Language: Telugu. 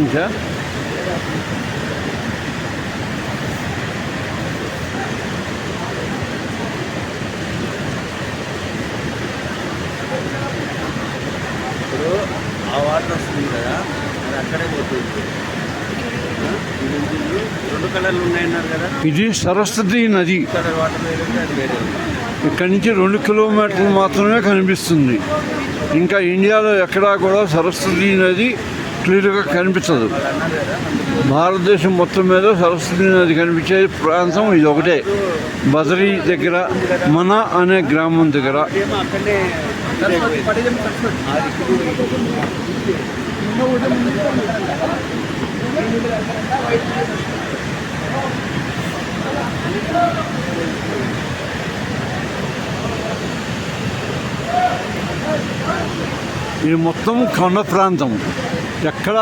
నుంచా ఇప్పుడు ఆ వాటర్ వస్తుంది కదా అది అక్కడే పోతుంది. రెండు కలర్లు ఉన్నాయన్నారు కదా? ఇది సరస్వతి నది. ఇక్కడ వాటర్ వేరే ఉంది, అది వేరే ఉంది. ఇక్కడి నుంచి రెండు కిలోమీటర్లు మాత్రమే కనిపిస్తుంది. ఇంకా ఇండియాలో ఎక్కడా కూడా సరస్వతి నది క్లియర్గా కనిపించదు. భారతదేశం మొత్తం మీద సరస్వతి నది కనిపించే ప్రాంతం ఇది ఒకటే. బదరీ దగ్గర మన అనే గ్రామం దగ్గర. ఇది మొత్తం కొండ ప్రాంతం. ఎక్కడా